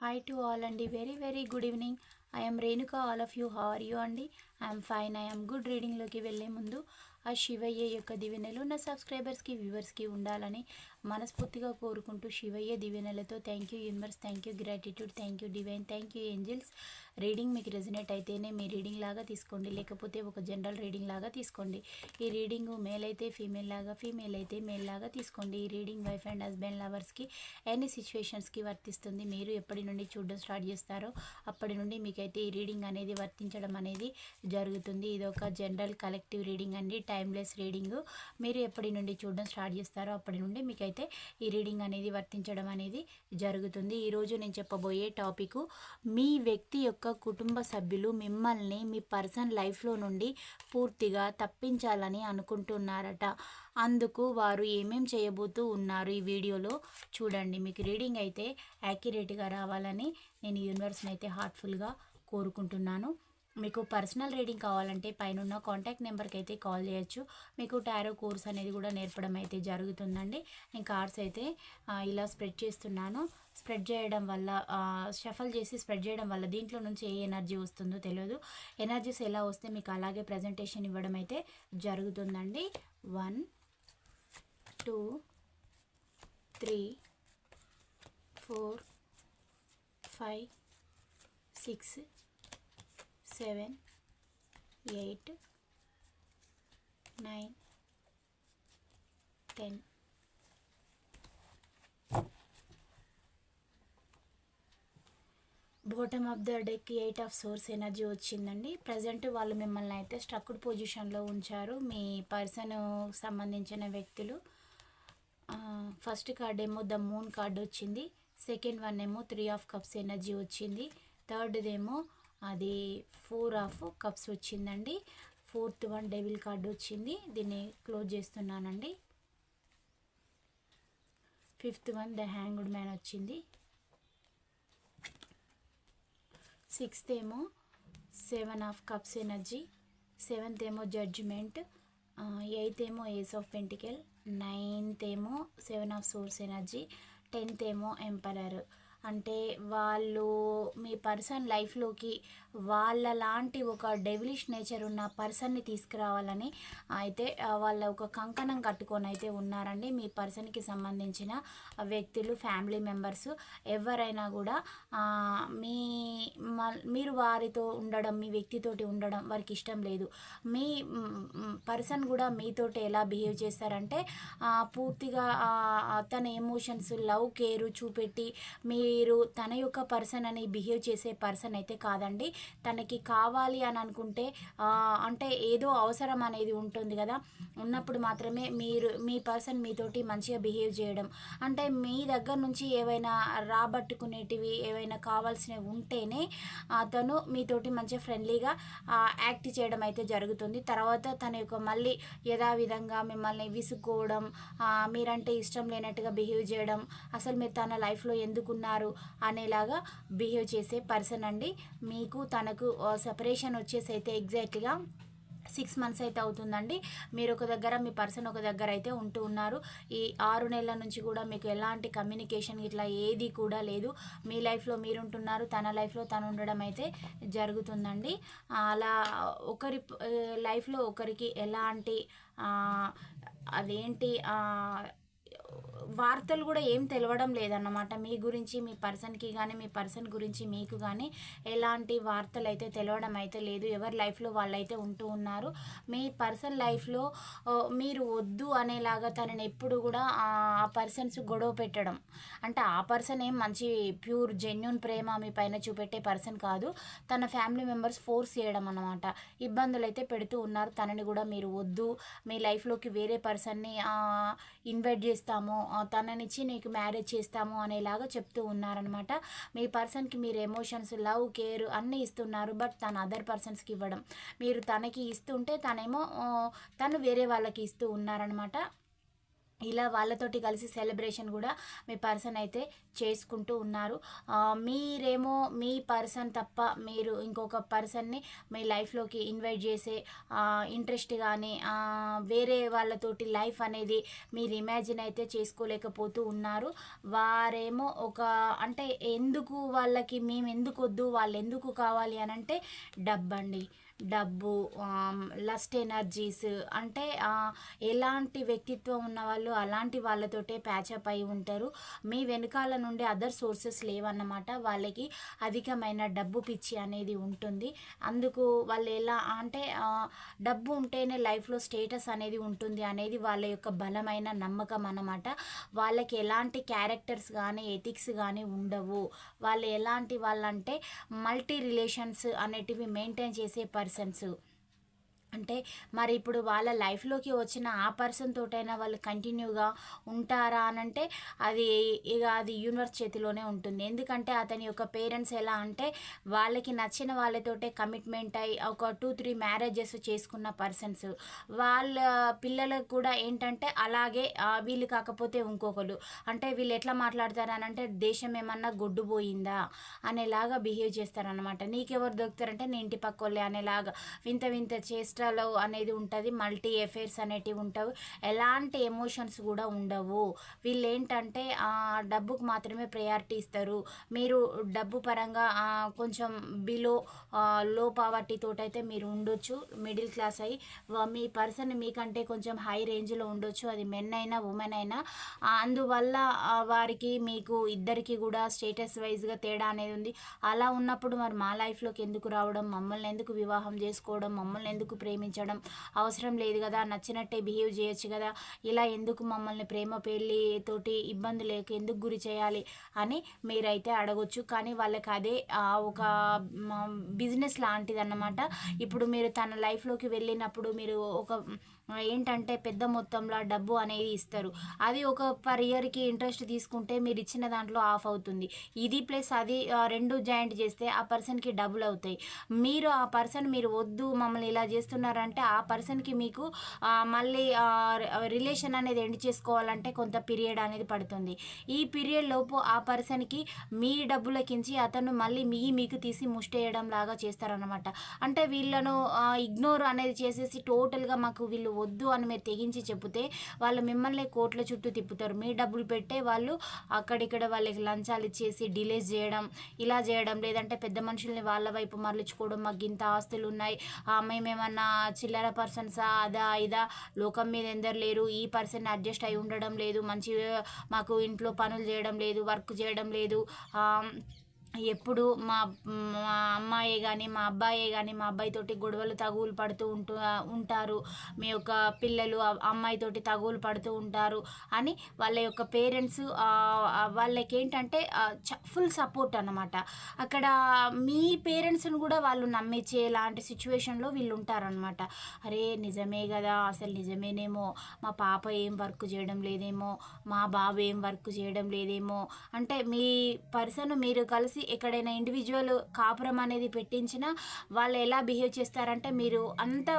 Hi to all అండి. Very very good evening I'm Renuka all of you how are you అండి? I'm fine I'm good రీడింగ్లోకి వెళ్ళే ముందు ఆ శివయ్య యొక్క దివెనలు నా సబ్స్క్రైబర్స్కి వ్యూవర్స్కి ఉండాలని మనస్ఫూర్తిగా కోరుకుంటూ Shivayya దివ్యనలతో thank you universe thank you gratitude thank you divine thank you angels reading మీకు రెజినేట్ అయితేనే మీ రీడింగ్ లాగా తీసుకోండి. లేకపోతే ఒక జనరల్ రీడింగ్ లాగా తీసుకోండి. ఈ రీడింగ్ మేల్ అయితే ఫీమేల్ లాగా ఫీమేల్ అయితే మేల్ లాగా తీసుకోండి. ఈ రీడింగ్ వైఫ్ అండ్ హస్బెండ్ లవర్స్కి ఎన్ని సిచ్యువేషన్స్కి వర్తిస్తుంది మీరు ఎప్పటి నుండి చూడడం స్టార్ట్ చేస్తారో అప్పటి నుండి మీకైతే ఈ రీడింగ్ అనేది వర్తించడం అనేది జరుగుతుంది. ఇది ఒక జనరల్ కలెక్టివ్ రీడింగ్ అండి. టైమ్లెస్ రీడింగ్ మీరు ఎప్పటి నుండి చూడడం స్టార్ట్ చేస్తారో అప్పటి నుండి మీకైతే ఈ రీడింగ్ అనేది వర్తించడం అనేది జరుగుతుంది. ఈరోజు నేను చెప్పబోయే టాపిక్ మీ వ్యక్తి యొక్క కుటుంబ సభ్యులు మిమ్మల్ని మీ పర్సన్ లైఫ్లో నుండి పూర్తిగా తప్పించాలని అనుకుంటున్నారట. అందుకు వారు ఏమేం చేయబోతూ ఉన్నారు ఈ వీడియోలో చూడండి. మీకు రీడింగ్ అయితే యాక్యురేట్గా రావాలని నేను యూనివర్స్ని అయితే హార్ట్ఫుల్గా కోరుకుంటున్నాను. మీకు పర్సనల్ రీడింగ్ కావాలంటే పైన కాంటాక్ట్ నెంబర్కి అయితే కాల్ చేయొచ్చు. మీకు టారో కోర్స్ అనేది కూడా నేర్పడం అయితే జరుగుతుందండి. నేను కార్డ్స్ అయితే ఇలా స్ప్రెడ్ చేస్తున్నాను. స్ప్రెడ్ చేయడం వల్ల షఫల్ చేసి స్ప్రెడ్ చేయడం వల్ల దీంట్లో నుంచి ఏ ఎనర్జీ వస్తుందో తెలియదు. ఎనర్జీస్ ఎలా వస్తే మీకు అలాగే ప్రజెంటేషన్ ఇవ్వడం అయితే జరుగుతుందండి. One two three four five six seven eight nine ten. Bottom of the deck eight of swords energy వచ్చిందండి. ప్రజెంట్ వాళ్ళు మిమ్మల్ని అయితే స్ట్రక్డ్ పొజిషన్లో ఉంచారు. మీ పర్సన్ సంబంధించిన వ్యక్తులు. ఫస్ట్ కార్డ్ ఏమో ద మూన్ కార్డ్ వచ్చింది. సెకండ్ వన్ ఏమో త్రీ ఆఫ్ కప్స్ ఎనర్జీ వచ్చింది. థర్డ్దేమో అది ఫోర్ ఆఫ్ కప్స్ వచ్చిందండి. ఫోర్త్ వన్ డెబిల్ కార్డ్ వచ్చింది. దీన్ని క్లోజ్ చేస్తున్నానండి. Fifth one the hanged man వచ్చింది. సిక్స్త్ ఏమో seven of cups energy. Seventh ఏమో జడ్జిమెంట్. ఎయిత్ ఏమో ఏస్ ఆఫ్ పెంటికల్. నైన్త్ ఏమో seven of swords energy. Tenth ఏమో ఎంపరర్. అంటే వాళ్ళు మీ పర్సన్ లైఫ్లోకి వాళ్ళ లాంటి ఒక డెవిలిష్ నేచర్ ఉన్న పర్సన్ని తీసుకురావాలని అయితే వాళ్ళ ఒక కంకణం కట్టుకొని అయితే ఉన్నారండి. మీ పర్సన్కి సంబంధించిన వ్యక్తులు ఫ్యామిలీ మెంబర్స్ ఎవరైనా కూడా మీ మ- మీరు వారితో ఉండడం మీ వ్యక్తితోటి ఉండడం వారికి ఇష్టం లేదు. మీ పర్సన్ కూడా మీతోటి ఎలా బిహేవ్ చేస్తారంటే పూర్తిగా తన ఎమోషన్స్ లవ్ కేరు చూపెట్టి మీరు తన యొక్క పర్సన్ అని బిహేవ్ చేసే పర్సన్ అయితే కాదండి. తనకి కావాలి అని అనుకుంటే అంటే ఏదో అవసరం అనేది ఉంటుంది కదా. ఉన్నప్పుడు మాత్రమే మీరు మీ పర్సన్ మీతోటి మంచిగా బిహేవ్ చేయడం. అంటే మీ దగ్గర నుంచి ఏవైనా రాబట్టుకునేటివి ఏవైనా కావాల్సినవి ఉంటేనే అతను మీతోటి మంచిగా ఫ్రెండ్లీగా యాక్ట్ చేయడం అయితే జరుగుతుంది. తర్వాత తన యొక్క మళ్ళీ యథావిధంగా మిమ్మల్ని విసుక్కోవడం మీరంటే ఇష్టం లేనట్టుగా బిహేవ్ చేయడం అసలు మీరు తన లైఫ్లో ఎందుకున్నారు అనేలాగా బిహేవ్ చేసే పర్సన్ అండి. మీకు తనకు సెపరేషన్ వచ్చేసి అయితే ఎగ్జాక్ట్గా సిక్స్ మంత్స్ అయితే అవుతుందండి. మీరు ఒక దగ్గర మీ పర్సన్ ఒక దగ్గర అయితే ఉంటూ ఉన్నారు. ఈ ఆరు నెలల నుంచి కూడా మీకు ఎలాంటి కమ్యూనికేషన్ ఇట్లా ఏది కూడా లేదు. మీ లైఫ్లో మీరు ఉంటున్నారు తన లైఫ్లో తను ఉండడం అయితే జరుగుతుందండి. అలా ఒకరి లైఫ్లో ఒకరికి ఎలాంటి అదేంటి వార్తలు కూడా ఏం తెలవడం లేదన్నమాట. మీ గురించి మీ పర్సన్కి కానీ మీ పర్సన్ గురించి మీకు కానీ ఎలాంటి వార్తలు అయితే తెలవడం అయితే లేదు. ఎవరి లైఫ్లో వాళ్ళైతే ఉంటూ ఉన్నారు. మీ పర్సన్ లైఫ్లో మీరు వద్దు అనేలాగా తనని ఎప్పుడు కూడా ఆ పర్సన్స్ గొడవ పెట్టడం. అంటే ఆ పర్సన్ ఏం మంచి ప్యూర్ జెన్యున్ ప్రేమ మీ పైన చూపెట్టే పర్సన్ కాదు. తన ఫ్యామిలీ మెంబర్స్ ఫోర్స్ చేయడం అన్నమాట. ఇబ్బందులు అయితే పెడుతూ ఉన్నారు. తనని కూడా మీరు వద్దు. మీ లైఫ్లోకి వేరే పర్సన్ని ఇన్వైట్ చేస్తాము తననిచ్చి నీకు మ్యారేజ్ చేస్తాము అనేలాగా చెప్తూ ఉన్నారనమాట మీ పర్సన్కి మీరు ఎమోషన్స్ లవ్ కేర్ అన్నీ ఇస్తున్నారు బట్ తన అదర్ పర్సన్స్కి ఇవ్వడం. మీరు తనకి ఇస్తుంటే తనేమో తను వేరే వాళ్ళకి ఇస్తూ ఉన్నారనమాట ఇలా వాళ్ళతోటి కలిసి సెలబ్రేషన్ కూడా మీ పర్సన్ అయితే చేసుకుంటూ ఉన్నారు. మీరేమో మీ పర్సన్ తప్ప మీరు ఇంకొక పర్సన్ని మీ లైఫ్లోకి ఇన్వైట్ చేసే ఇంట్రెస్ట్ కానీ వేరే వాళ్ళతోటి లైఫ్ అనేది మీరు ఇమాజిన్ అయితే చేసుకోలేకపోతూ ఉన్నారు. వారేమో ఒక అంటే ఎందుకు వాళ్ళకి మేము ఎందుకు వద్దు వాళ్ళు ఎందుకు కావాలి అని అంటే డబ్బండి. డబ్బు లస్ట్ ఎనర్జీస్ అంటే ఎలాంటి వ్యక్తిత్వం ఉన్న వాళ్ళు అలాంటి వాళ్ళతోటే ప్యాచప్ అయి ఉంటారు. మీ వెనకాల నుండి అదర్ సోర్సెస్ లేవన్నమాట. వాళ్ళకి అధికమైన డబ్బు పిచ్చి అనేది ఉంటుంది. అందుకు వాళ్ళు ఎలా అంటే డబ్బు ఉంటేనే లైఫ్లో స్టేటస్ అనేది ఉంటుంది అనేది వాళ్ళ యొక్క బలమైన నమ్మకం అన్నమాట. వాళ్ళకి ఎలాంటి క్యారెక్టర్స్ కానీ ఎథిక్స్ కానీ ఉండవు. వాళ్ళు ఎలాంటి వాళ్ళంటే మల్టీ రిలేషన్స్ అనేటివి మెయింటైన్ చేసే పరి పర్సన్స్ అంటే మరి ఇప్పుడు వాళ్ళ లైఫ్లోకి వచ్చిన ఆ పర్సన్ తోటైనా వాళ్ళు కంటిన్యూగా ఉంటారా అని అంటే అది ఇక అది యూనివర్స్ చేతిలోనే ఉంటుంది. ఎందుకంటే అతని యొక్క పేరెంట్స్ ఎలా అంటే వాళ్ళకి నచ్చిన వాళ్ళతోటే కమిట్మెంట్ అయ్యి ఒక టూ త్రీ మ్యారేజెస్ చేసుకున్న పర్సన్స్. వాళ్ళ పిల్లలకు కూడా ఏంటంటే అలాగే వీళ్ళు కాకపోతే ఇంకొకరు అంటే వీళ్ళు ఎట్లా మాట్లాడతారు అని అంటే దేశం ఏమన్నా గొడ్డుపోయిందా అనేలాగా బిహేవ్ చేస్తారనమాట నీకెవరు దొరుకుతారంటే నీ ఇంటి పక్కోళ్ళే అనేలాగా వింత వింత చేష్టలు అనేది ఉంటుంది మల్టీ ఎఫైర్స్ అనేటివి ఉంటావు. ఎలాంటి ఎమోషన్స్ కూడా ఉండవు. వీళ్ళు ఏంటంటే ఆ, డబ్బుకు మాత్రమే ప్రయారిటీ ఇస్తారు. మీరు డబ్బు పరంగా కొంచెం బిలో లో పావర్టీ తోటైతే మీరు ఉండొచ్చు. మిడిల్ క్లాస్ అయ్యి మీ పర్సన్ మీకంటే కొంచెం హై రేంజ్లో ఉండొచ్చు. అది మెన్ అయినా ఉమెన్ అయినా. అందువల్ల వారికి మీకు ఇద్దరికి కూడా స్టేటస్ వైజ్గా తేడా అనేది ఉంది. అలా ఉన్నప్పుడు మరి మా లైఫ్లోకి ఎందుకు రావడం? మమ్మల్ని ఎందుకు వివాహం చేసుకోవడం? మమ్మల్ని ఎందుకు ప్రేమించడం అవసరం లేదు కదా నచ్చినట్టే బిహేవ్ చేయొచ్చు కదా ఇలా ఎందుకు మమ్మల్ని ప్రేమ పెళ్ళి తోటి ఇబ్బంది లేక ఎందుకు గురి చేయాలి అని మీరైతే అడగొచ్చు. కానీ వాళ్ళకి అదే ఒక బిజినెస్ లాంటిది అన్నమాట ఇప్పుడు మీరు తన లైఫ్లోకి వెళ్ళినప్పుడు మీరు ఒక ఏంటంటే పెద్ద మొత్తంలో డబ్బు అనేది ఇస్తారు. అది ఒక పర్ ఇయర్కి ఇంట్రెస్ట్ తీసుకుంటే మీరు ఇచ్చిన దాంట్లో ఆఫ్ అవుతుంది. ఇది ప్లస్ అది రెండు జాయింట్ చేస్తే ఆ పర్సన్కి డబుల్ అవుతాయి. మీరు ఆ పర్సన్ మీరు వద్దు మమ్మల్ని ఇలా చేస్తున్నారంటే ఆ పర్సన్కి మీకు మళ్ళీ రిలేషన్ అనేది ఎండ్ చేసుకోవాలంటే కొంత పీరియడ్ అనేది పడుతుంది. ఈ పీరియడ్ లోపు ఆ పర్సన్కి మీ డబ్బులకించి అతను మళ్ళీ మీ మీకు తీసి ముష్టేయడం లాగా చేస్తారనమాట అంటే వీళ్ళను ఇగ్నోర్ అనేది చేసేసి టోటల్గా మాకు వీళ్ళు వద్దు అని మీరు తెగించి చెప్తే వాళ్ళు మిమ్మల్ని కోట్ల చుట్టూ తిప్పుతారు. మీ డబ్బులు పెట్టే వాళ్ళు అక్కడిక్కడ వాళ్ళకి లంచాలు ఇచ్చేసి డిలేస్ చేయడం ఇలా చేయడం లేదంటే పెద్ద మనుషుల్ని వాళ్ళ వైపు మరలుచుకోవడం మాకు ఇంత ఆస్తులు ఉన్నాయి మేమేమన్నా చిల్లర పర్సన్సా అదా ఇదా లోకం మీద ఎందరు లేరు ఈ పర్సన్ అడ్జస్ట్ అయి ఉండడం లేదు మంచి మాకు ఇంట్లో పనులు చేయడం లేదు వర్క్ చేయడం లేదు ఎప్పుడు మా మా అమ్మాయి కానీ మా అబ్బాయే కానీ మా అబ్బాయితోటి గొడవలు తగువులు పడుతూ ఉంటూ ఉంటారు. మీ యొక్క పిల్లలు అమ్మాయితోటి తగువులు పడుతూ ఉంటారు అని వాళ్ళ యొక్క పేరెంట్స్ వాళ్ళకి ఏంటంటే ఫుల్ సపోర్ట్ అనమాట అక్కడ మీ పేరెంట్స్ని కూడా వాళ్ళు నమ్మించే లాంటి సిచ్యువేషన్లో వీళ్ళు ఉంటారనమాట అరే నిజమే కదా అసలు నిజమేనేమో. మా పాప ఏం వర్క్ చేయడం లేదేమో. మా బాబు ఏం వర్క్ చేయడం లేదేమో. అంటే మీ పర్సన్ మీరు కలిసి ఎక్కడైనా ఇండివిజువల్ కాపురం అనేది పెట్టించినా వాళ్ళు ఎలా బిహేవ్ చేస్తారంటే మీరు అంత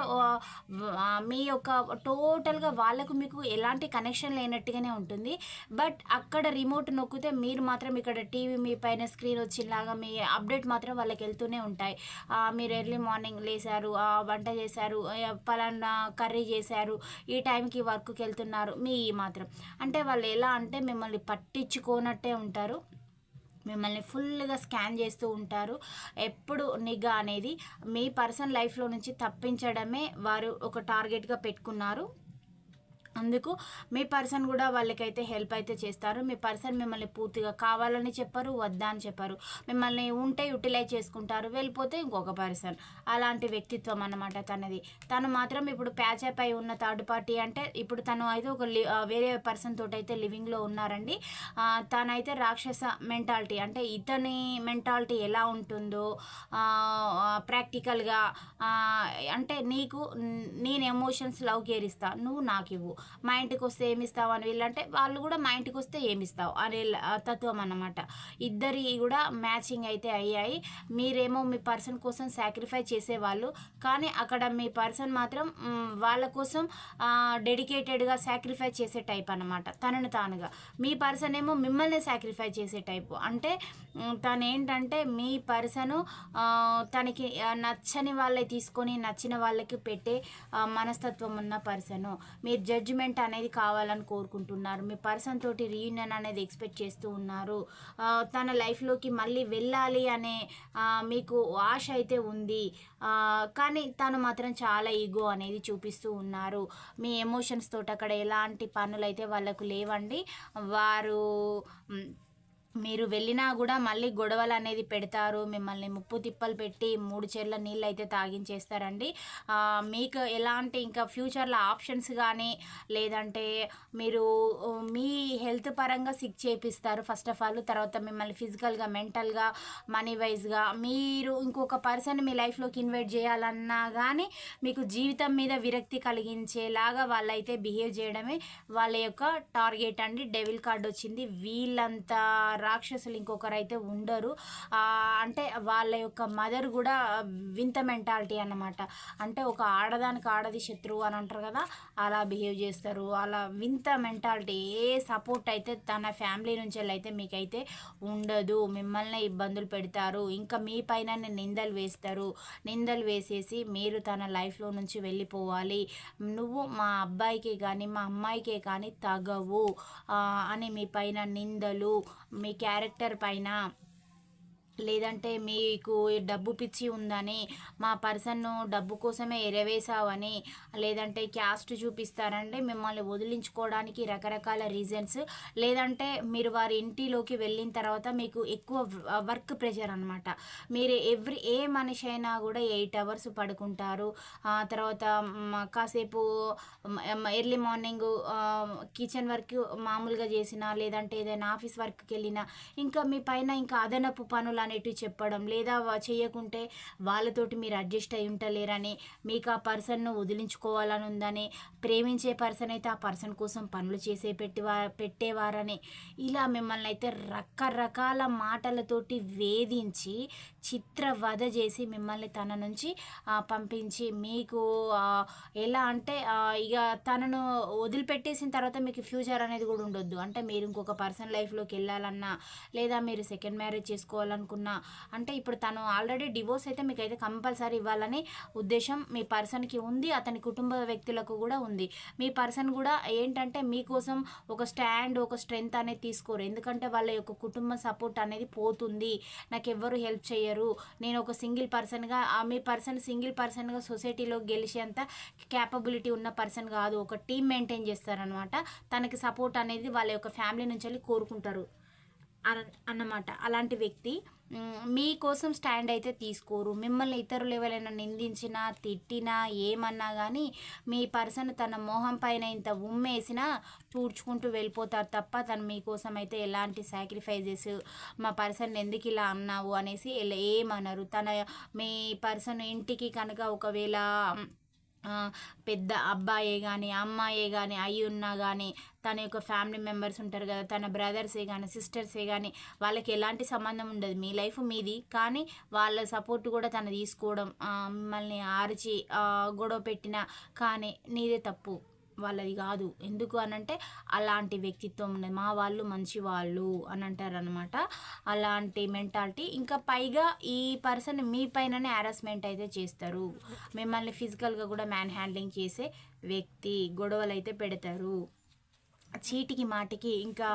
మీ యొక్క టోటల్గా వాళ్ళకు మీకు ఎలాంటి కనెక్షన్ లేనట్టుగానే ఉంటుంది. బట్ అక్కడ రిమోట్ నొక్కితే మీరు మాత్రం ఇక్కడ టీవీ మీ పైన స్క్రీన్ వచ్చినలాగా మీ అప్డేట్ మాత్రం వాళ్ళకి వెళ్తూనే ఉంటాయి. మీరు ఎర్లీ మార్నింగ్ లేసారు వంట చేశారు పలానా కర్రీ చేశారు ఈ టైంకి వర్క్కి వెళ్తున్నారు మీ మాత్రం. అంటే వాళ్ళు ఎలా అంటే మిమ్మల్ని పట్టించుకోనట్టే ఉంటారు. మిమ్మల్ని ఫుల్గా స్కాన్ చేస్తూ ఉంటారు. ఎప్పుడు నిఘా అనేది మీ పర్సన్ లైఫ్లో నుంచి తప్పించడమే వారు ఒక టార్గెట్గా పెట్టుకున్నారు. అందుకు మీ పర్సన్ కూడా వాళ్ళకైతే హెల్ప్ అయితే చేస్తారు. మీ పర్సన్ మిమ్మల్ని పూర్తిగా కావాలని చెప్పారు వద్దా అని చెప్పారు. మిమ్మల్ని ఉంటే యూటిలైజ్ చేసుకుంటారు వెళ్ళిపోతే ఇంకొక పర్సన్. అలాంటి వ్యక్తిత్వం అన్నమాట తనది. తను మాత్రం ఇప్పుడు ప్యాచప్ అయి ఉన్న థర్డ్ పార్టీ అంటే ఇప్పుడు తను అయితే ఒక వేరే పర్సన్ తోటి అయితే లివింగ్లో ఉన్నారండి. తనైతే రాక్షస మెంటాలిటీ అంటే ఇతని మెంటాలిటీ ఎలా ఉంటుందో ప్రాక్టికల్గా అంటే నీకు నేను ఎమోషన్స్ లవ్ కేర్ ఇస్తా నువ్వు నాకు ఇవ్వు మా ఇంటికి వస్తే ఏమిస్తావు అని వీళ్ళంటే వాళ్ళు కూడా మా ఇంటికి వస్తే ఏమి ఇస్తావు అనే తత్వం అన్నమాట. ఇద్దరి కూడా మ్యాచింగ్ అయితే అయ్యాయి. మీరేమో మీ పర్సన్ కోసం సాక్రిఫై చేసేవాళ్ళు. కానీ అక్కడ మీ పర్సన్ మాత్రం వాళ్ళ కోసం డెడికేటెడ్గా సాక్రిఫై చేసే టైప్ అన్నమాట. తనను తానుగా. మీ పర్సన్ ఏమో మిమ్మల్ని సాక్రిఫై చేసే టైపు. అంటే తను ఏంటంటే మీ పర్సను తనకి నచ్చని వాళ్ళే తీసుకొని నచ్చిన వాళ్ళకి పెట్టే మనస్తత్వం ఉన్న పర్సను. మీరు జడ్జిమెంట్ అనేది కావాలని కోరుకుంటున్నారు. మీ పర్సన్ తోటి రీయూనియన్ అనేది ఎక్స్పెక్ట్ చేస్తూ ఉన్నారు. తన లైఫ్లోకి మళ్ళీ వెళ్ళాలి అనే మీకు ఆశ అయితే ఉంది. కానీ తను మాత్రం చాలా ఈగో అనేది చూపిస్తూ ఉన్నారు. మీ ఎమోషన్స్ తోటి అక్కడ ఎలాంటి పనులు అయితే వాళ్ళకు లేవండి వారు మీరు వెళ్ళినా కూడా మళ్ళీ గొడవలు అనేది పెడతారు మిమ్మల్ని ముప్పు తిప్పలు పెట్టి మూడు చెర్ల నీళ్ళు అయితే తాగించేస్తారండి మీకు ఎలాంటి ఇంకా ఫ్యూచర్లో ఆప్షన్స్ కానీ లేదంటే మీరు మీ హెల్త్ పరంగా సిక్ చేపిస్తారు ఫస్ట్ ఆఫ్ ఆల్ తర్వాత మిమ్మల్ని ఫిజికల్గా మెంటల్గా మనీ వైజ్గా మీరు ఇంకొక పర్సన్ మీ లైఫ్లోకి ఇన్వైట్ చేయాలన్నా కానీ మీకు జీవితం మీద విరక్తి కలిగించేలాగా వాళ్ళైతే బిహేవ్ చేయడమే వాళ్ళ యొక్క టార్గెట్ అండి. డెవిల్ కార్డ్ వచ్చింది. వీళ్ళంతా రాక్షసులు ఇంకొకరు అయితే ఉండరు అంటే వాళ్ళ యొక్క మదర్ కూడా వింత మెంటాలిటీ అన్నమాట. అంటే ఒక ఆడదానికి ఆడది శత్రువు అని అంటారు కదా అలా బిహేవ్ చేస్తారు. అలా వింత మెంటాలిటీ ఏ సపోర్ట్ అయితే తన ఫ్యామిలీ నుంచి అయితే మీకైతే ఉండదు. మిమ్మల్ని ఇబ్బందులు పెడతారు. ఇంకా మీ పైన నిందలు వేస్తారు. నిందలు వేసేసి మీరు తన లైఫ్లో నుంచి వెళ్ళిపోవాలి. నువ్వు మా అబ్బాయికే కానీ మా అమ్మాయికే కానీ తగవు అని మీ పైన నిందలు మీ క్యారెక్టర్ పైన లేదంటే మీకు డబ్బు పిచ్చి ఉందని మా పర్సన్ను డబ్బు కోసమే ఎరవేసావని లేదంటే క్యాస్ట్ చూపిస్తారంటే మిమ్మల్ని వదిలించుకోవడానికి రకరకాల రీజన్స్ లేదంటే మీరు వారి ఇంటిలోకి వెళ్ళిన తర్వాత మీకు ఎక్కువ వర్క్ ప్రెషర్ అనమాట మీరు ఎవ్రీ ఏ మనిషి అయినా కూడా ఎయిట్ అవర్స్ పడుకుంటారు. ఆ తర్వాత కాసేపు ఎర్లీ మార్నింగ్ కిచెన్ వర్క్ మామూలుగా చేసిన లేదంటే ఏదైనా ఆఫీస్ వర్క్కి వెళ్ళినా ఇంకా మీ పైన ఇంకా అదనపు పనులు అనేటివి చెప్పడం లేదా చేయకుంటే వాళ్ళతోటి మీరు అడ్జస్ట్ అయి ఉంటలేరని మీకు ఆ పర్సన్ను వదిలించుకోవాలని ఉందని ప్రేమించే పర్సన్ అయితే ఆ పర్సన్ కోసం పనులు చేసే పెట్టివా పెట్టేవారని ఇలా మిమ్మల్ని అయితే రకరకాల మాటలతోటి వేధించి చిత్రవధ చేసి మిమ్మల్ని తన నుంచి పంపించి మీకు ఎలా అంటే ఇక తనను వదిలిపెట్టేసిన తర్వాత మీకు ఫ్యూచర్ అనేది కూడా ఉండొద్దు. అంటే మీరు ఇంకొక పర్సన్ లైఫ్లోకి వెళ్ళాలన్నా లేదా మీరు సెకండ్ మ్యారేజ్ చేసుకోవాలనుకున్న అంటే ఇప్పుడు తను ఆల్రెడీ డివోర్స్ అయితే మీకు అయితే కంపల్సరీ ఇవ్వాలని ఉద్దేశం మీ పర్సన్కి ఉంది. అతని కుటుంబ వ్యక్తులకు కూడా ఉంది. మీ పర్సన్ కూడా ఏంటంటే మీకోసం ఒక స్టాండ్ ఒక స్ట్రెంగ్త్ అనేది తీసుకోరు. ఎందుకంటే వాళ్ళ యొక్క కుటుంబ సపోర్ట్ అనేది పోతుంది. నాకు ఎవ్వరు హెల్ప్ చేయరు నేను ఒక సింగిల్ పర్సన్గా మీ పర్సన్ సింగిల్ పర్సన్గా సొసైటీలో గెలిచేంత క్యాపబిలిటీ ఉన్న పర్సన్ కాదు. ఒక టీం మెయింటైన్ చేస్తారనమాట. తనకి సపోర్ట్ అనేది వాళ్ళ యొక్క ఫ్యామిలీ నుంచి వెళ్ళి కోరుకుంటారు. అన్నమాట. అలాంటి వ్యక్తి మీకోసం స్టాండ్ అయితే తీసుకోరు. మిమ్మల్ని ఇతరులు ఎవరైనా నిందించినా తిట్టినా ఏమన్నా కానీ మీ పర్సన్ తన మొహం పైన ఇంత ఉమ్మేసినా తూడ్చుకుంటూ వెళ్ళిపోతారు తప్ప తను మీకోసం అయితే ఎలాంటి సాక్రిఫైజెస్ మా పర్సన్ ఎందుకు ఇలా అన్నావు? అనేసి ఏమనరు. తన మీ పర్సన్ ఇంటికి కనుక ఒకవేళ పెద్ద అబ్బాయే కానీ అమ్మాయే కానీ అయి ఉన్నా కానీ తన యొక్క ఫ్యామిలీ మెంబర్స్ ఉంటారు కదా తన బ్రదర్సే కానీ సిస్టర్సే కానీ వాళ్ళకి ఎలాంటి సంబంధం ఉండదు. మీ లైఫ్ మీది. కానీ వాళ్ళ సపోర్ట్ కూడా తను తీసుకోవడం మిమ్మల్ని ఆర్చి గొడవ పెట్టినా కానీ నీదే తప్పు. వాళ్ళది కాదు. ఎందుకు అనంటే అలాంటి వ్యక్తిత్వం మా వాళ్ళు మంచి వాళ్ళు అని అంటారు అనమాట అలాంటి మెంటాలిటీ. ఇంకా పైగా ఈ పర్సన్ మీ పైననే హారాస్మెంట్ అయితే చేస్తారు. మిమ్మల్ని ఫిజికల్గా కూడా మ్యాన్ హ్యాండ్లింగ్ చేసే వ్యక్తి గొడవలు అయితే పెడతారు. చీటికి మాటికి ఇంకా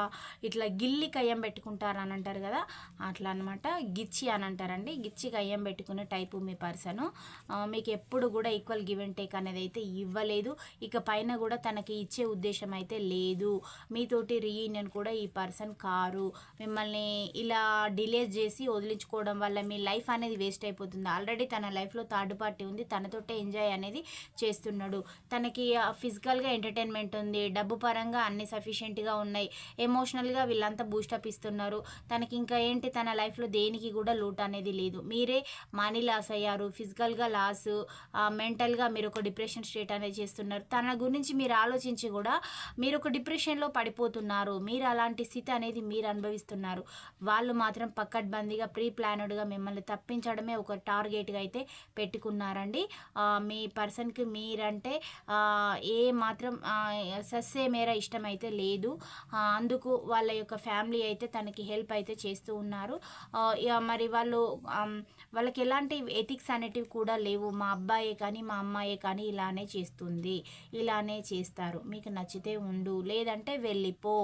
ఇట్లా గిల్లి కయ్యం పెట్టుకుంటారు అని అంటారు కదా అట్లా అనమాట గిచ్చి అని అంటారండి. గిచ్చి కయ్యం పెట్టుకునే టైపు మీ పర్సను. మీకు ఎప్పుడు కూడా ఈక్వల్ గివ్ అండ్ టేక్ అనేది అయితే ఇవ్వలేదు. ఇక పైన కూడా తనకి ఇచ్చే ఉద్దేశం అయితే లేదు. మీతోటి రీయూనియన్ కూడా ఈ పర్సన్ కారు. మిమ్మల్ని ఇలా డిలే చేసి వదిలించుకోవడం వల్ల మీ లైఫ్ అనేది వేస్ట్ అయిపోతుంది. ఆల్రెడీ తన లైఫ్లో థర్డ్ పార్టీ ఉంది. తనతోటే ఎంజాయ్ అనేది చేస్తున్నాడు. తనకి ఫిజికల్గా ఎంటర్టైన్మెంట్ ఉంది. డబ్బు పరంగా అన్ని అన్ని సఫిషియెంట్గా ఉన్నాయి. ఎమోషనల్గా వీళ్ళంతా బూస్టప్ ఇస్తున్నారు. తనకి ఇంకా ఏంటి? తన లైఫ్లో దేనికి కూడా లూట్ అనేది లేదు. మీరే మనీ లాస్ అయ్యారు. ఫిజికల్గా లాస్ మెంటల్గా మీరు ఒక డిప్రెషన్ స్టేట్ అనేది చేస్తున్నారు. తన గురించి మీరు ఆలోచించి కూడా మీరు ఒక డిప్రెషన్లో పడిపోతున్నారు. మీరు అలాంటి స్థితి అనేది మీరు అనుభవిస్తున్నారు. వాళ్ళు మాత్రం పక్కడ్బందీగా ప్రీ ప్లానెడ్గా మిమ్మల్ని తప్పించడమే ఒక టార్గెట్గా అయితే పెట్టుకున్నారండి. మీ పర్సన్కి మీరంటే ఏ మాత్రం సస్సే మేర ఇష్టం అయితే లేదు. అందుకు వాళ్ళ యొక్క ఫ్యామిలీ అయితే తనకి హెల్ప్ అయితే చేస్తూ ఉన్నారు. ఇక మరి వాళ్ళు వాళ్ళకి ఎలాంటి ఎథిక్స్ అనేటివి కూడా లేవు. మా అబ్బాయే కానీ మా అమ్మాయే కానీ ఇలానే చేస్తుంది. ఇలానే చేస్తారు. మీకు నచ్చితే ఉండు. లేదంటే వెళ్ళిపో.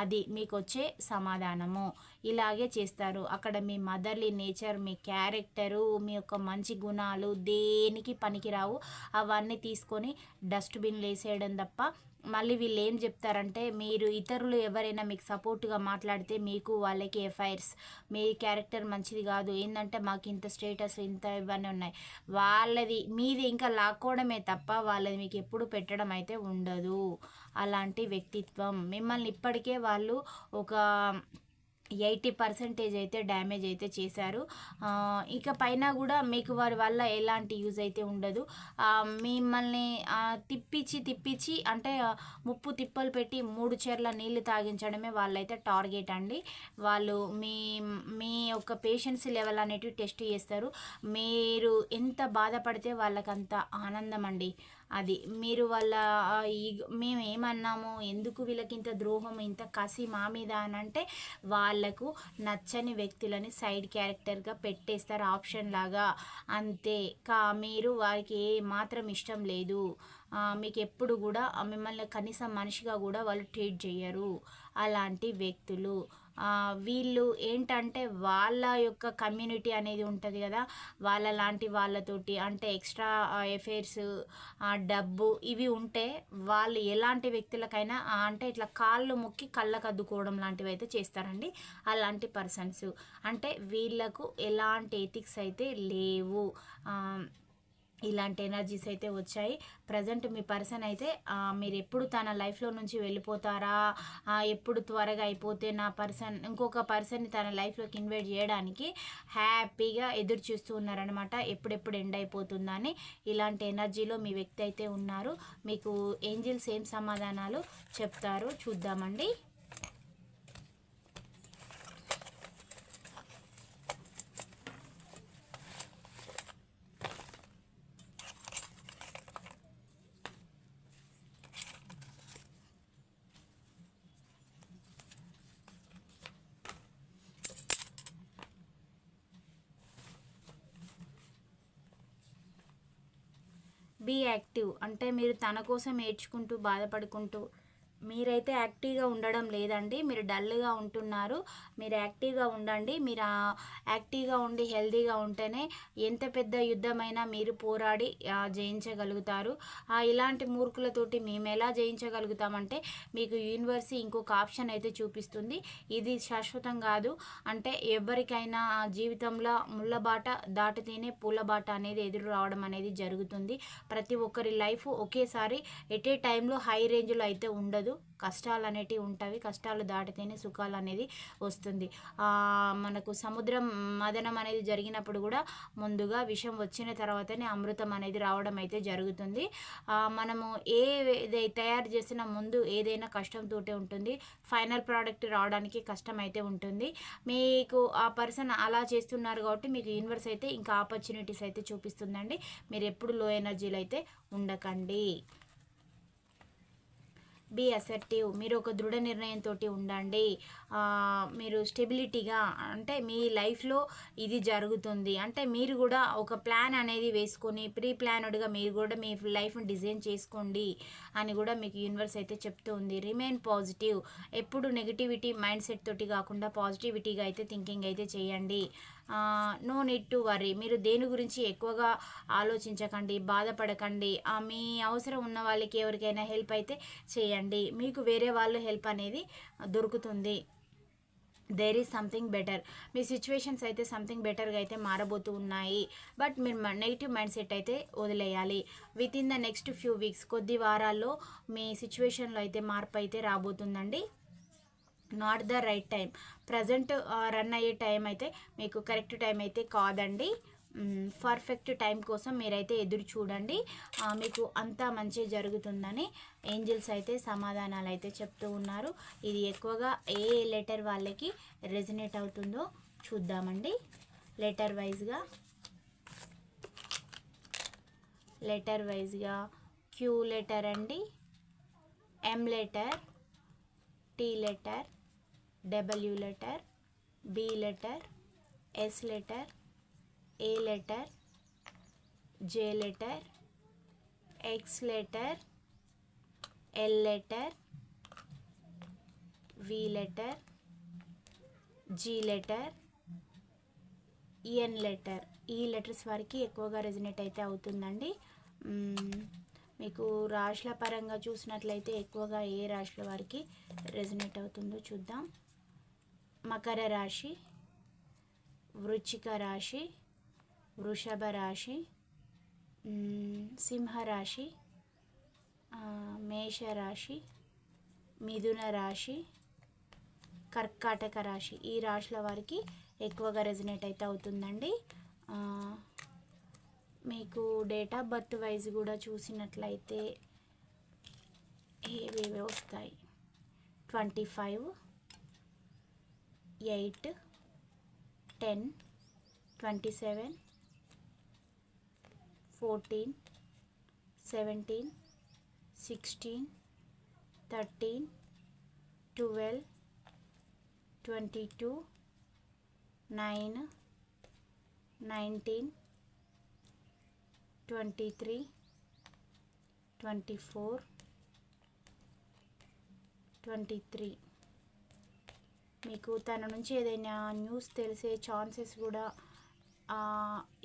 అది మీకు వచ్చే సమాధానము. ఇలాగే చేస్తారు. అక్కడ మీ మదర్లీ నేచర్ మీ క్యారెక్టరు మీ యొక్క మంచి గుణాలు దేనికి పనికిరావు? అవన్నీ తీసుకొని డస్ట్బిన్లు వేసేయడం తప్ప మళ్ళీ వీళ్ళు ఏం చెప్తారంటే మీరు ఇతరులు ఎవరైనా మీకు సపోర్ట్గా మాట్లాడితే మీకు వాళ్ళకి ఎఫ్ఐఆర్స్ మీ క్యారెక్టర్ మంచిది కాదు ఏంటంటే మాకు ఇంత స్టేటస్ ఇంత ఇవన్నీ ఉన్నాయి. వాళ్ళది మీది ఇంకా లాక్కోవడమే తప్ప వాళ్ళది మీకు ఎప్పుడు పెట్టడం అయితే ఉండదు. అలాంటి వ్యక్తిత్వం. మిమ్మల్ని ఇప్పటికే వాళ్ళు ఒక ఎయిటీ పర్సెంటేజ్ అయితే డ్యామేజ్ అయితే చేశారు. ఇక పైన కూడా మీకు వారి వల్ల ఎలాంటి యూజ్ అయితే ఉండదు. మిమ్మల్ని తిప్పించి తిప్పించి అంటే ముప్పు తిప్పలు పెట్టి మూడు చీరల నీళ్ళు తాగించడమే వాళ్ళైతే టార్గెట్ అండి. వాళ్ళు మీ మీ యొక్క పేషెన్స్ లెవెల్ అనేటివి టెస్ట్ చేస్తారు. మీరు ఎంత బాధపడితే వాళ్ళకంత ఆనందం అండి. అది మీరు వాళ్ళ ఈ మేము ఏమన్నాము ఎందుకు వీళ్ళకి ఇంత ద్రోహం ఇంత కసి మా మీద అని అంటే వాళ్ళకు నచ్చని వ్యక్తులని సైడ్ క్యారెక్టర్గా పెట్టేస్తారు ఆప్షన్ లాగా. అంతే. కా మీరు వారికి ఏ మాత్రం ఇష్టం లేదు. మీకు ఎప్పుడు కూడా మిమ్మల్ని కనీసం మనిషిగా కూడా వాళ్ళు ట్రీట్ చేయరు అలాంటి వ్యక్తులు. వీళ్ళు ఏంటంటే వాళ్ళ యొక్క కమ్యూనిటీ అనేది ఉంటుంది కదా వాళ్ళ లాంటి వాళ్ళతోటి అంటే ఎక్స్ట్రా ఎఫైర్స్ డబ్బు ఇవి ఉంటే వాళ్ళు ఎలాంటి వ్యక్తులకైనా అంటే ఇట్లా కాళ్ళు మొక్కి కళ్ళకు అద్దుకోవడం లాంటివి అయితే చేస్తారండి అలాంటి పర్సన్స్. అంటే వీళ్ళకు ఎలాంటి ఎథిక్స్ అయితే లేవు. ఇలాంటి ఎనర్జీస్ అయితే వచ్చాయి. ప్రజెంట్ మీ పర్సన్ అయితే మీరు ఎప్పుడు తన లైఫ్లో నుంచి వెళ్ళిపోతారా? ఎప్పుడు త్వరగా అయిపోతే నా పర్సన్ ఇంకొక పర్సన్ని తన లైఫ్లోకి ఇన్వైట్ చేయడానికి హ్యాపీగా ఎదురు చూస్తూ ఉన్నారనమాట ఎప్పుడెప్పుడు ఎండ్ అయిపోతుందని ఇలాంటి ఎనర్జీలో మీ వ్యక్తి అయితే ఉన్నారు. మీకు ఏంజిల్స్ ఏం సమాధానాలు చెప్తారో చూద్దామండి బీ యాక్టివ్. అంటే మీరు తన కోసం ఏడ్చుకుంటూ బాధపడుకుంటూ మీరైతే యాక్టివ్గా ఉండడం లేదండి. మీరు డల్గా ఉంటున్నారు. మీరు యాక్టివ్గా ఉండండి. మీరు యాక్టివ్గా ఉండి హెల్తీగా ఉంటేనే ఎంత పెద్ద యుద్ధమైనా మీరు పోరాడి జయించగలుగుతారు. ఆ, ఇలాంటి మూర్ఖులతోటి మేము ఎలా జయించగలుగుతామంటే మీకు యూనివర్సిటీ ఇంకొక ఆప్షన్ అయితే చూపిస్తుంది. ఇది శాశ్వతం కాదు. అంటే ఎవరికైనా జీవితంలో ముళ్ళబాట దాటితేనే పూలబాట అనేది ఎదురు రావడం అనేది జరుగుతుంది. ప్రతి ఒక్కరి లైఫ్ ఒకేసారి ఎట్ ఏ టైంలో హై రేంజ్లో అయితే ఉండదు. కష్టాలు అనేటివి ఉంటాయి కష్టాలు దాటితేనే సుఖాలు అనేది వస్తుంది మనకు సముద్రం మదనం అనేది జరిగినప్పుడు కూడా ముందుగా విషం వచ్చిన తర్వాతనే అమృతం అనేది రావడం అయితే జరుగుతుంది. మనము ఏ ఏదై తయారు చేసిన ముందు ఏదైనా కష్టంతోటే ఉంటుంది. ఫైనల్ ప్రోడక్ట్ రావడానికి కష్టం అయితే ఉంటుంది. మీకు ఆ పర్సన్ అలా చేస్తున్నారు కాబట్టి మీకు యూనివర్స్ అయితే ఇంకా ఆపర్చునిటీస్ అయితే చూపిస్తుందండి. మీరు ఎప్పుడు లో ఎనర్జీలు అయితే ఉండకండి. బీ అసర్టివ్ మీరు ఒక దృఢ నిర్ణయంతో ఉండండి. మీరు స్టెబిలిటీగా అంటే మీ లైఫ్లో ఇది జరుగుతుంది. అంటే మీరు కూడా ఒక ప్లాన్ అనేది వేసుకొని ప్రీ ప్లానెడ్గా మీరు కూడా మీ లైఫ్ని డిజైన్ చేసుకోండి అని కూడా మీకు యూనివర్స్ అయితే చెప్తూ ఉంది రిమైన్ పాజిటివ్ ఎప్పుడు నెగిటివిటీ మైండ్ సెట్ తోటి కాకుండా పాజిటివిటీగా అయితే థింకింగ్ అయితే చేయండి. నో నీడ్ టు వరీ మీరు దేని గురించి ఎక్కువగా ఆలోచించకండి బాధపడకండి. మీ అవసరం ఉన్న వాళ్ళకి ఎవరికైనా హెల్ప్ అయితే చేయండి. మీకు వేరే వాళ్ళు హెల్ప్ అనేది దొరుకుతుంది. దేర్ ఈజ్ సంథింగ్ బెటర్ మీ సిచ్యువేషన్స్ అయితే సంథింగ్ బెటర్గా అయితే మారబోతూ ఉన్నాయి. బట్ మీరు నెగిటివ్ మైండ్ సెట్ అయితే వదిలేయాలి. Within the next few weeks కొద్ది వారాల్లో మీ సిచ్యువేషన్లో అయితే మార్పు అయితే రాబోతుందండి. Not the right time present run అయ్యే టైం అయితే మీకు కరెక్ట్ టైం అయితే కాదండి. పర్ఫెక్ట్ టైం కోసం మీరైతే ఎదురు చూడండి. మీకు అంతా మంచి జరుగుతుందని ఏంజిల్స్ అయితే సమాధానాలు అయితే చెప్తూ ఉన్నారు. ఇది ఎక్కువగా ఏ లెటర్ వాళ్ళకి రెజినేట్ అవుతుందో చూద్దామండి. లెటర్ వైజ్గా లెటర్ వైజ్గా క్యూ లెటర్ అండి M letter T letter W letter B letter S letter A letter J letter X letter L letter V letter G letter N letter. ఈ లెటర్స్ వారికి ఎక్కువగా resonate అయితే అవుతుందండి. మీకు రాశుల పరంగా చూసినట్లయితే ఎక్కువగా ఏ రాశుల వారికి రెజినేట్ అవుతుందో చూద్దాం. మకర రాశి వృచ్చిక రాశి వృషభ రాశి సింహరాశి మేషరాశి మిథున రాశి కర్కాటక రాశి. ఈ రాశుల వారికి ఎక్కువగా రెజినేట్ అయితే అవుతుందండి. మీకు డేట్ ఆఫ్ బర్త్ వైజ్ కూడా చూసినట్లయితే ఏవేవి వస్తాయి. Twenty five eight ten twenty seven fourteen seventeen sixteen thirteen twelve twenty two nine nineteen twenty three twenty four twenty three మీకు తన నుంచి ఏదైనా న్యూస్ తెలిసే ఛాన్సెస్ కూడా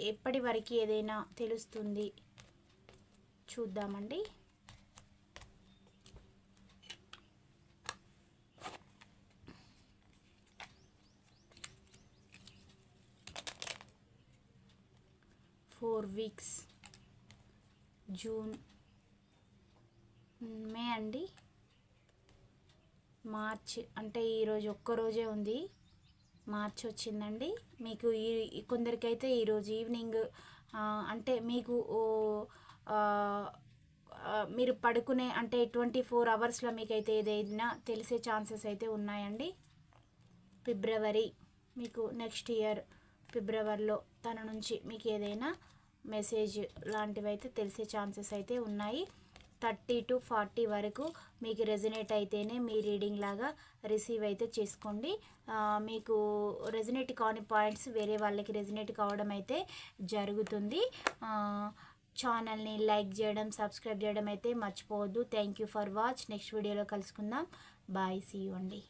ఎప్పటి వరకు ఏదైనా తెలుస్తుంది చూద్దామండి. ఫోర్ వీక్స్ జూన్ మే అండి. మార్చ్ అంటే ఈరోజు ఒక్కరోజే ఉంది. మార్చ్ వచ్చిందండి. మీకు ఈ కొందరికైతే ఈరోజు ఈవినింగ్ అంటే మీకు మీరు పడుకునే అంటే ట్వంటీ ఫోర్ అవర్స్లో మీకైతే ఏదైనా తెలిసే ఛాన్సెస్ అయితే ఉన్నాయండి. ఫిబ్రవరి మీకు నెక్స్ట్ ఇయర్ ఫిబ్రవరిలో తన నుంచి మీకు ఏదైనా మెసేజ్ లాంటివి అయితే తెలిసే ఛాన్సెస్ అయితే ఉన్నాయి. థర్టీ టు ఫార్టీ వరకు మీకు రెజినేట్ అయితేనే మీ రీడింగ్ లాగా రిసీవ్ అయితే చేసుకోండి. మీకు రెజినేట్ కాని పాయింట్స్ వేరే వాళ్ళకి రెజినేట్ కావడం అయితే జరుగుతుంది. ఛానల్ని లైక్ చేయడం సబ్స్క్రైబ్ చేయడం అయితే మర్చిపోవద్దు. Thank you for watch next వీడియోలో కలుసుకుందాం. బాయ్ సీ యూ అండి.